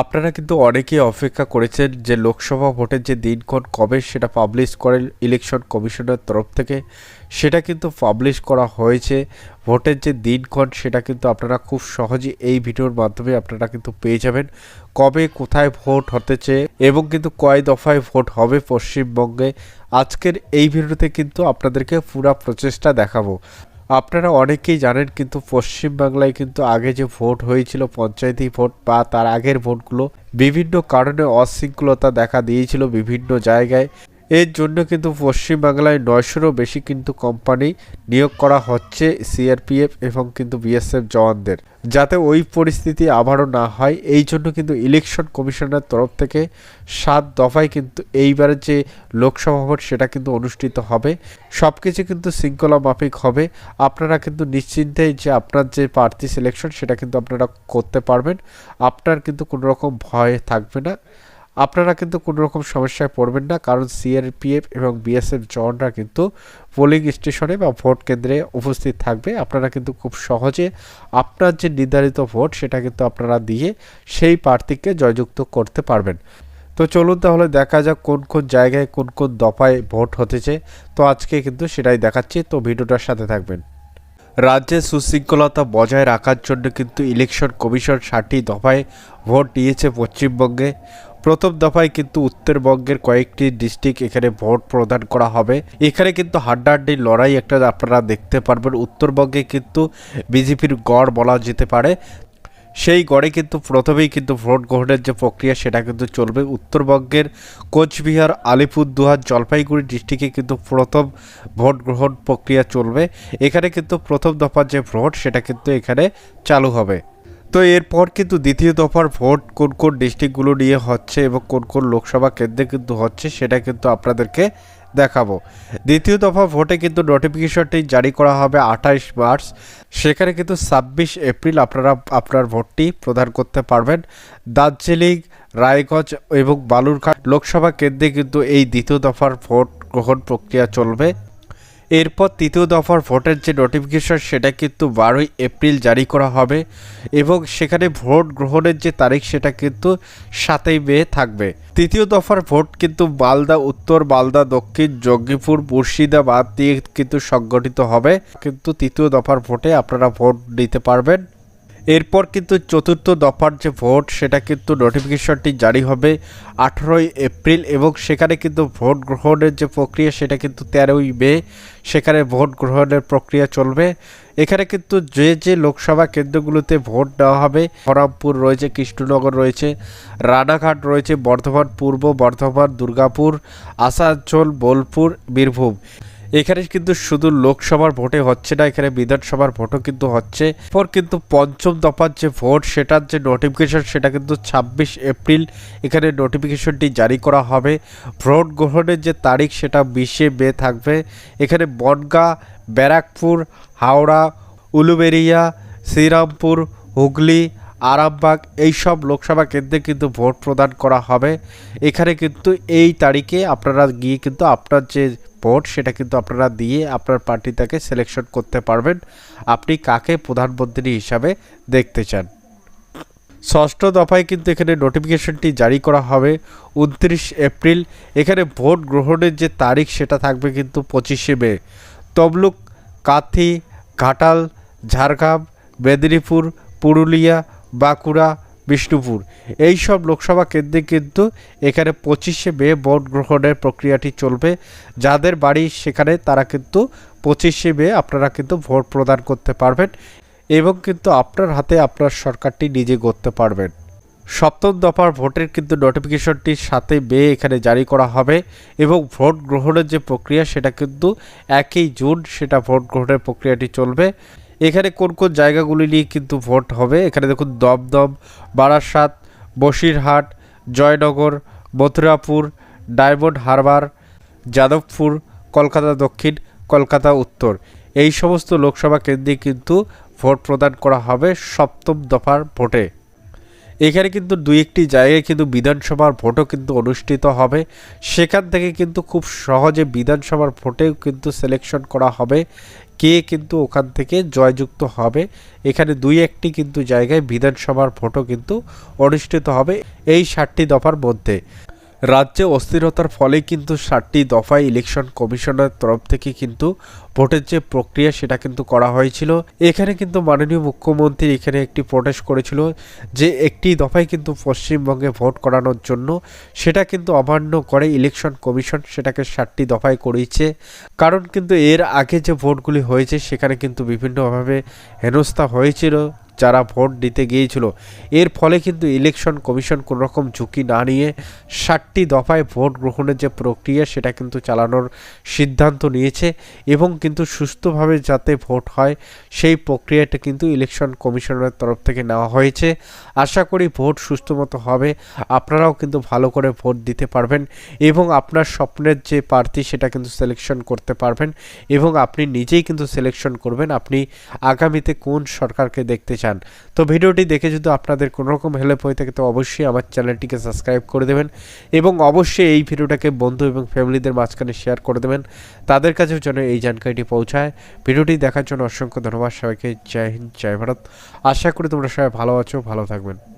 আপনারা কিন্তু অনেকেই অপেক্ষা করেছেন যে লোকসভা ভোটের যে দিনক্ষণ কবে সেটা পাবলিশ করেন ইলেকশন কমিশনের তরফ থেকে, সেটা কিন্তু পাবলিশ করা হয়েছে। ভোটের যে দিনক্ষণ সেটা কিন্তু আপনারা খুব সহজেই এই ভিডিওর মাধ্যমে আপনারা কিন্তু পেয়ে যাবেন। কবে কোথায় ভোট হতেছে এবং কিন্তু কয় দফায় ভোট হবে পশ্চিমবঙ্গে, আজকের এই ভিডিওতে কিন্তু আপনাদেরকে পুরা প্রচেষ্টা দেখাবো। আপনারা অনেকেই জানেন কিন্তু পশ্চিমবাংলায় কিন্তু আগে যে ভোট হয়েছিল, পঞ্চায়েতি ভোট বা তার আগের ভোটগুলো বিভিন্ন কারণে অশৃঙ্খলতা দেখা দিয়েছিল বিভিন্ন জায়গায়। এর জন্য কিন্তু পশ্চিমবাংলায় নয়শোরও বেশি কিন্তু কোম্পানি নিয়োগ করা হচ্ছে সিআরপিএফ এবং কিন্তু বিএসএফ জওয়ানদের। যাতে ওই পরিস্থিতি আবারও না হয়, এই জন্য কিন্তু ইলেকশন কমিশনের তরফ থেকে সাত দফায় কিন্তু এইবারের যে লোকসভা ভোট সেটা কিন্তু অনুষ্ঠিত হবে। সব কিছু কিন্তু শৃঙ্খলা মাফিক হবে। আপনারা কিন্তু নিশ্চিন্তে যে আপনার যে প্রার্থী সিলেকশন সেটা কিন্তু আপনারা করতে পারবেন। আপনার কিন্তু কোনো রকম ভয় থাকবে না। আপনারা কিন্তু কোনো রকম সমস্যায় পড়বেন না, কারণ সিআরপিএফ এবং বিএসএফ জওয়ানরা কিন্তু পোলিং স্টেশনে বা ভোট কেন্দ্রে উপস্থিত থাকবে। আপনারা কিন্তু খুব সহজে আপনার যে নির্ধারিত ভোট সেটা কিন্তু আপনারা দিয়ে সেই প্রার্থীকে জয়যুক্ত করতে পারবেন। তো চলুন তাহলে দেখা যাক কোন কোন জায়গায় কোন কোন দফায় ভোট হতেছে। তো আজকে কিন্তু সেটাই দেখাচ্ছি। তো ভিডিওটার সাথে থাকবেন। রাজ্যে সুশৃঙ্খলতা বজায় রাখার জন্য কিন্তু ইলেকশন কমিশন ষাটটি দফায় ভোট দিয়েছে পশ্চিমবঙ্গে। প্রথম দফায় কিন্তু উত্তরবঙ্গের কয়েকটি ডিস্ট্রিক্ট এখানে ভোট প্রদান করা হবে। এখানে কিন্তু হাড্ডাহাড্ডি লড়াই একটা আপনারা দেখতে পারবেন। উত্তরবঙ্গে কিন্তু বিজেপির গড় বলা যেতে পারে। সেই গড়ে কিন্তু প্রথমেই কিন্তু ভোট গ্রহণের যে প্রক্রিয়া সেটা কিন্তু চলবে। উত্তরবঙ্গের কোচবিহার, আলিপুরদুয়ার, জলপাইগুড়ি ডিস্ট্রিক্টে কিন্তু প্রথম ভোট গ্রহণ প্রক্রিয়া চলবে। এখানে কিন্তু প্রথম দফার যে ভোট সেটা কিন্তু এখানে চালু হবে। তো এরপর কিন্তু দ্বিতীয় দফার ভোট কোন কোন ডিস্ট্রিক্টগুলো নিয়ে হচ্ছে এবং কোন কোন লোকসভা কেন্দ্রে কিন্তু হচ্ছে সেটা কিন্তু আপনাদেরকে দেখাবো। দ্বিতীয় দফা ভোটে কিন্তু নোটিফিকেশনটি জারি করা হবে আঠাইশ মার্চ। সেখানে কিন্তু ছাব্বিশ এপ্রিল আপনারা, আপনার ভোটটি প্রদান করতে পারবেন। দার্জিলিং, রায়গঞ্জ এবং বালুরঘাট লোকসভা কেন্দ্রে কিন্তু এই দ্বিতীয় দফার ভোট গ্রহণ প্রক্রিয়া চলবে। এরপর তৃতীয় দফার ভোটের যে নোটিফিকেশন সেটা কিন্তু বারোই এপ্রিল জারি করা হবে এবং সেখানে ভোট গ্রহণের যে তারিখ সেটা কিন্তু সাতই মে থাকবে। তৃতীয় দফার ভোট কিন্তু মালদা, উত্তর মালদা, দক্ষিণ জঙ্গিপুর, মুর্শিদাবাদ দিয়ে কিন্তু সংগঠিত হবে। কিন্তু তৃতীয় দফার ভোটে আপনারা ভোট দিতে পারবেন। এরপর কিন্তু চতুর্থ দফার যে ভোট, সেটা কিন্তু নোটিফিকেশনটি জারি হবে আঠেরোই এপ্রিল এবং সেখানে কিন্তু ভোট গ্রহণের যে প্রক্রিয়া, সেটা কিন্তু তেরোই মে, সেখানে ভোট গ্রহণের প্রক্রিয়া চলবে। এখানে কিন্তু যে যে লোকসভা কেন্দ্রগুলোতে ভোট দেওয়া হবে হরামপুর রয়েছে, কৃষ্ণনগর রয়েছে, রানাঘাট রয়েছে, বর্ধমান পূর্ব, বর্ধমান, দুর্গাপুর, আসানসোল, বোলপুর, বীরভূম। এখানে কিন্তু শুধু লোকসভার ভোটে হচ্ছে না, এখানে বিধানসভার ভোটও কিন্তু হচ্ছে। পর কিন্তু পঞ্চম দফার যে ভোট, সেটার যে নোটিফিকেশন সেটা কিন্তু ছাব্বিশ এপ্রিল এখানে নোটিফিকেশনটি জারি করা হবে। ভোট গ্রহণের যে তারিখ, সেটা বিশে মে থাকবে। এখানে বনগাঁ, ব্যারাকপুর, হাওড়া, উলুবেরিয়া, শ্রীরামপুর, হুগলি আরামবাগ এইসব লোকসভা কেন্দ্রে কিন্তু ভোট প্রদান করা হবে। এখানে কিন্তু এই তারিখে আপনারা গিয়ে কিন্তু আপনার যে ভোট, সেটা কিন্তু আপনারা দিয়ে আপনার পার্টিটাকে সিলেকশন করতে পারবেন। আপনি কাকে প্রধানমন্ত্রী হিসাবে দেখতে চান? ষষ্ঠ দফায় কিন্তু এখানে নোটিফিকেশনটি জারি করা হবে উনত্রিশ এপ্রিল। এখানে ভোট গ্রহণের যে তারিখ, সেটা থাকবে কিন্তু পঁচিশে মে। তমলুক, কাথি, ঘাটাল, ঝাড়গ্রাম, মেদিনীপুর, পুরুলিয়া বাঁকুড়া, বিষ্ণুপুর। এই সব লোকসভা কেন্দ্রে কিন্তু এখানে পঁচিশে মে ভোট গ্রহণের প্রক্রিয়াটি চলবে। যাদের বাড়ি সেখানে তারা কিন্তু পঁচিশে মে আপনারা কিন্তু ভোট প্রদান করতে পারবেন এবং কিন্তু আপনার হাতে আপনার সরকারটি নিজে করতে পারবেন। সপ্তম দফার ভোটের কিন্তু নোটিফিকেশনটি সাথে মে এখানে জারি করা হবে এবং ভোট গ্রহণের যে প্রক্রিয়া সেটা কিন্তু একই জুন সেটা ভোট গ্রহণের প্রক্রিয়াটি চলবে। এখানে কোন কোন জায়গাগুলি নিয়ে কিন্তু ভোট হবে? এখানে দেখুন, দমদম, বারাসাত, বসিরহাট, জয়নগর, মথুরাপুর, ডায়মন্ড হারবার, যাদবপুর, কলকাতা দক্ষিণ, কলকাতা উত্তর। এই সমস্ত লোকসভা কেন্দ্রে কিন্তু ভোট প্রদান করা হবে সপ্তম দফার ভোটে। এখানে কিন্তু দুই একটি জায়গায় কিন্তু বিধানসভার ভোটও কিন্তু অনুষ্ঠিত হবে। সেখান থেকে কিন্তু খুব সহজে বিধানসভার ভোটেও কিন্তু সিলেকশন করা হবে। কে কিন্তু ওখান থেকে জয়যুক্ত হবে। এখানে দুই একটি কিন্তু জায়গায় বিধানসভার ভোটও কিন্তু অনুষ্ঠিত হবে এই ষাটটি দফার মধ্যে। রাজ্যে অস্থিরতার ফলে কিন্তু ষাটটি দফায় ইলেকশন কমিশনের তরফ থেকে কিন্তু ভোটের যে প্রক্রিয়া সেটা কিন্তু করা হয়েছিল। এখানে কিন্তু মাননীয় মুখ্যমন্ত্রী এখানে একটি প্রোটেস্ট করেছিল যে একটি দফায় কিন্তু পশ্চিমবঙ্গে ভোট করানোর জন্য সেটা কিন্তু অমান্য করে ইলেকশন কমিশন সেটাকে ষাটটি দফায় করিয়েছে কারণ কিন্তু এর আগে যে ভোটগুলি হয়েছে সেখানে কিন্তু বিভিন্নভাবে হেনস্থা হয়েছিল। যারা ভোট দিতে গিয়েছিল। এর ফলে কিন্তু ইলেকশন কমিশন কোনো রকম ঝুঁকি না নিয়ে ষাটটি দফায় ভোট গ্রহণের যে প্রক্রিয়া, সেটা কিন্তু চালানোর সিদ্ধান্ত নিয়েছে এবং কিন্তু সুস্থভাবে যাতে ভোট হয়, সেই প্রক্রিয়াটা কিন্তু ইলেকশন কমিশনের তরফ থেকে নেওয়া হয়েছে। আশা করি ভোট সুস্থ মতো হবে। আপনারাও কিন্তু ভালো করে ভোট দিতে পারবেন এবং আপনার স্বপ্নের যে প্রার্থী, সেটা কিন্তু সিলেকশন করতে পারবেন এবং আপনি নিজেই কিন্তু সিলেকশন করবেন। আপনি আগামীতে কোন সরকারকে দেখতে চান। তো ভিডিওটি দেখে যদি আপনাদের কোনো রকম হেল্প হয়ে থাকে, তো অবশ্যই আমার চ্যানেলটিকে সাবস্ক্রাইব করে দেবেন এবং অবশ্যই এই ভিডিওটাকে বন্ধু এবং ফ্যামিলিদের মাঝখানে শেয়ার করে দেবেন। তাদের কাছেও যেন এই জানকারিটি পৌঁছায়। ভিডিওটি দেখার জন্য অসংখ্য ধন্যবাদ। সবাইকে জয় হিন্দ, জয় ভারত। আশা করি তোমরা সবাই ভালো আছো, ভালো থাকবেন।